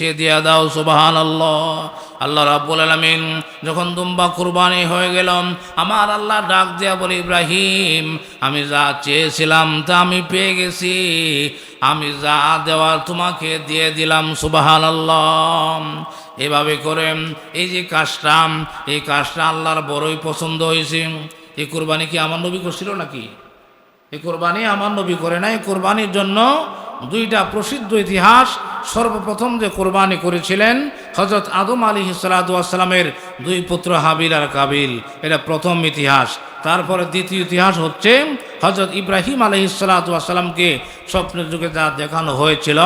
চেয়ে দিয়া দাও সুবাহান আল্লাহ আল্লাহ রাব্বুল আলামিন যখন দুম্বা কুরবানি হয়ে গেলাম, আমার আল্লাহ ডাক দিয়া বলে, ইব্রাহিম, আমি যা চেয়েছিলাম তা আমি পেয়ে গেছি। আমি যা দেওয়ার তোমাকে দিয়ে দিলাম সুবাহান আল্লাহ এভাবে করে এই যে কাজটা, এই কাজটা আল্লাহর বড়ই পছন্দ হয়েছে। এই কোরবানি কি আমার নবী করছিল নাকি? এই কোরবানি আমার নবী করে নাই কোরবানির জন্য দুইটা প্রসিদ্ধ ইতিহাস সর্বপ্রথম যে কোরবানি করেছিলেন হজরত আদম আলী সালামের দুই পুত্র হাবিল আর কাবিল। এটা প্রথম ইতিহাস। তারপরে দ্বিতীয় ইতিহাস হচ্ছে হজরত ইব্রাহিম আলহি সালাতামকে স্বপ্নের যুগে যা দেখানো হয়েছিল,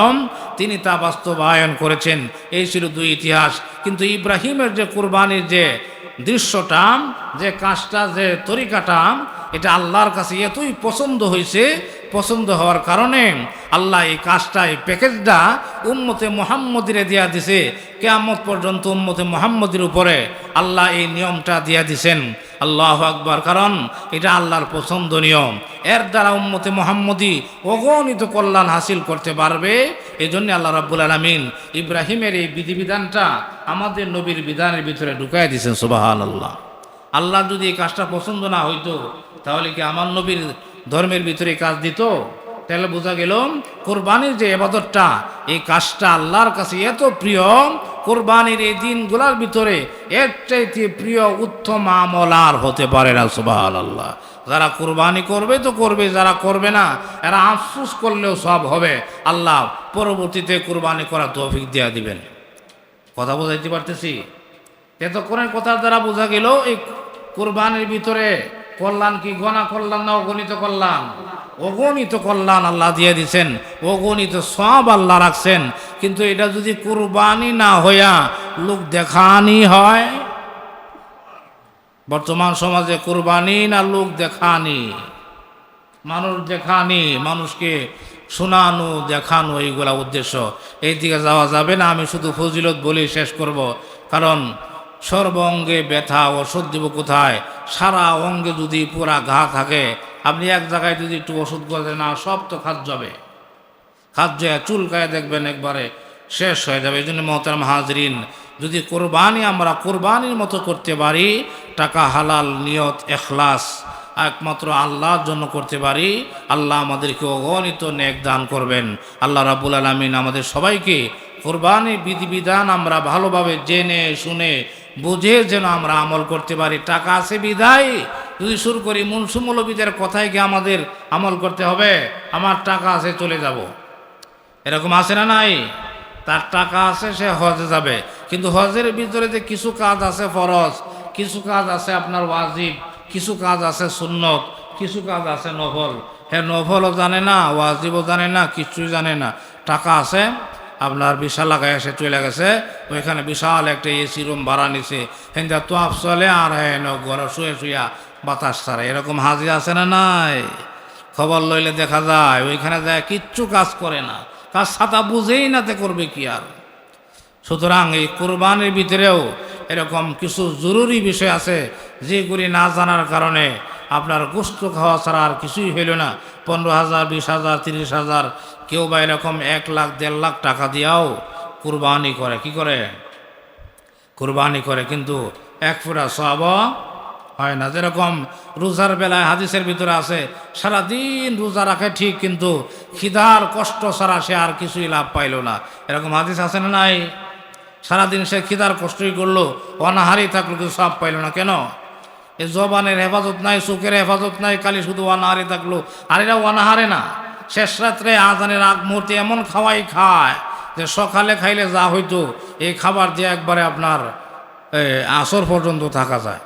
তিনি তা বাস্তবায়ন করেছেন। এই ছিল দুই ইতিহাস। কিন্তু ইব্রাহিমের যে কোরবানির যে দৃশ্যটা, যে কাজটা, যে তরিকাটা, এটা আল্লাহর কাছে এতই পছন্দ হয়েছে পছন্দ হওয়ার কারণে আল্লাহ এই কাজটা, এই প্যাকেজটা উম্মতে মোহাম্মদিরে দিয়া দিছে। কেয়ামত পর্যন্ত উম্মতে মোহাম্মদের উপরে আল্লাহ এই নিয়মটা দিয়া দিছেন। আল্লাহ আকবার, কারণ এটা আল্লাহর পছন্দ নিয়ম এর দ্বারা উম্মতে মোহাম্মদি অগণিত কল্যাণ হাসিল করতে পারবে। এই জন্য আল্লাহ রাব্বুল আলমিন ইব্রাহিমের এই বিধিবিধানটা আমাদের নবীর বিধানের ভিতরে ঢুকাই দিয়েছেন সুবাহান আল্লাহ আল্লাহ যদি এই কাজটা পছন্দ না হইতো, তাহলে কি আমার নবীর ধর্মের ভিতরে কাজ দিত, তাহলে বোঝা গেল কোরবানির যে এবাদতটা, এই কাজটা আল্লাহর কাছে এত প্রিয়, কোরবানির এই দিনগুলোর ভিতরে এর চাইতে প্রিয় উত্তম আমল আর হতে পারে না সুবাহ আল্লাহ যারা কোরবানি করবে তো করবে, যারা করবে না, এরা আফসুস করলেও সব হবে। আল্লাহ পরবর্তীতে কোরবানি করা তৌফিক দেওয়া দিবেন। কথা বোঝাইতে পারতেছি? এতক্ষণের কথার দ্বারা বোঝা গেল এই কোরবানির ভিতরে কল্যাণ কি? গণা কল্যাণ না? অগণিত কল্যাণ অগণিত কল্যাণ আল্লাহ দিয়ে দিছেন। অগণিত সব আল্লাহ রাখছেন। কিন্তু এটা যদি কোরবানি না হইয়া লোক দেখানি হয়, বর্তমান সমাজে কোরবানি না লোক দেখানি? মানুষ দেখানি, মানুষকে শোনানো, দেখানো এইগুলা উদ্দেশ্য। এই দিকে যাওয়া যাবে না, আমি শুধু ফজিলত বলি শেষ করব। কারণ সর্ব অঙ্গে ব্যথা, ওষুধ দিব কোথায়? সারা অঙ্গে যদি পুরা ঘা থাকে, আপনি এক জায়গায় যদি একটু ওষুধ করে না, সব তো খাদ যাবে। খাদ যায় চুলকায় দেখবেন একবারে, শেষ হয়ে যাবে। এই জন্য মহতারাম হাজরিন, যদি কোরবানি আমরা কোরবানির মতো করতে পারি, টাকা হালাল, নিয়ত, এখলাস, একমাত্র আল্লাহর জন্য করতে পারি, আল্লাহ আমাদেরকে অগণিত নেক দান করবেন। আল্লাহ রাবুল আলমিন আমাদের সবাইকে কোরবানি বিধিবিধান আমরা ভালোভাবে জেনে, শুনে বুঝে যেন আমরা আমল করতে পারি। টাকা আছে বিদায়। যদি শুরু করি মুনসুমৌলবিদের কথায় গিয়ে আমাদের আমল করতে হবে। আমার টাকা আছে, চলে যাব। এরকম আছে না নাই? তার টাকা আছে, সে হজে যাবে। কিন্তু হজের ভিতরে যে কিছু কাজ আছে ফরজ, কিছু কাজ আছে আপনার ওয়াজিব, কিছু কাজ আছে সুন্নত, কিছু কাজ আছে নফল। হ্যাঁ নফলও জানে না, ওয়াজিবও জানে না, কিছুই জানে না। টাকা আছে আপনার বিশাল লাগায় এসে চলে গেছে, ওইখানে বিশাল একটা এসি রুম ভাড়া নিছে। হেন্দা তো চলে আর হ্যাঁ ঘরে শুয়ে শুয়া বাতাস ছাড়া। এরকম হাজি আছে না নাই? খবর লইলে দেখা যায়, ওইখানে যায় কিচ্ছু কাজ করে না। কাজ ছাতা বুঝেই না তে করবে কি আর? সুতরাং এই কোরবানির ভিতরেও এরকম কিছু জরুরি বিষয় আছে, যেগুলি না জানার কারণে আপনার গোস্ত খাওয়া ছাড়া আর কিছুই হইল না। পনেরো হাজার, বিশ হাজার, তিরিশ হাজার, কেউ বা এরকম এক লাখ, দেড় লাখ টাকা দিয়াও কুরবানি করে। কি করে? কুরবানি করে, কিন্তু এক ফুরা সব হয় না। যেরকম রোজার বেলায় হাদিসের ভিতরে আছে, সারাদিন রোজা রাখে ঠিক, কিন্তু খিদার কষ্ট ছাড়া সে আর কিছুই লাভ পাইল না। এরকম হাদিস আছে না নাই? সারাদিন সে খিদার কষ্টই করল অনাহারি থাকল, কিন্তু সব পাইল না। কেন? এই জবানের হেফাজত নাই চোখের হেফাজত নাই কালি শুধু অনাহারে থাকল। আর এরা অনাহারে না। শেষ রাত্রে আজানের আগ মুহূর্তে এমন খাওয়াই খায় যে সকালে খাইলে যা হইতো এই খাবার দিয়ে একবারে আপনার এ, আসর পর্যন্ত থাকা যায়।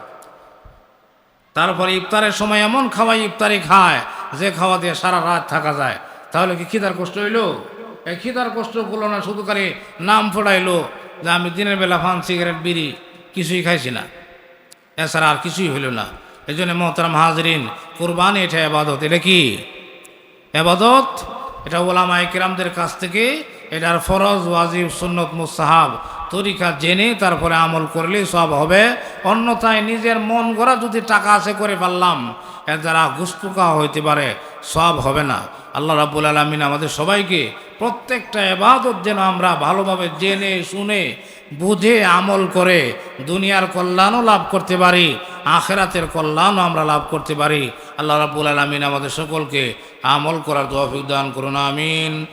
তারপরে ইফতারের সময় এমন খাওয়াই ইফতারি খায় যে খাওয়া দিয়ে সারা রাত থাকা যায়। তাহলে কি খিদার কষ্ট হইল? এই খিদার কষ্ট করল না শুধু খালি নাম ফোড়াইলো যে আমি দিনের বেলা ফান সিগারেট বিড়ি কিছুই খাইছি না। এছাড়া আর কিছুই হইল না। এই জন্য মহতারাম হাজরিন, কোরবানি এটা এবাদত। এটা কি? এবাদত? এটা ওলামা কিরামদের কাছ থেকে এটার ফরজ, ওয়াজিব, সুন্নত মুসাহাব তরিকা জেনে তারপরে আমল করলে সব হবে। অন্যথায় নিজের মন গড়া যদি টাকা আছে করে পারলাম এর দ্বারা ঘুষপোকা হইতে পারে সব হবে না। আল্লাহ রাব্বুল আলমিন আমাদের সবাইকে প্রত্যেকটা এবাদত যেন আমরা ভালোভাবে জেনে, শুনে বুঝে আমল করে দুনিয়ার কল্যাণও লাভ করতে পারি, আখেরাতের কল্যাণও আমরা লাভ করতে পারি। আল্লাহ রাবুল আলমিন আমাদের সকলকে আমল করার তৌফিক দান করুন, আমিন।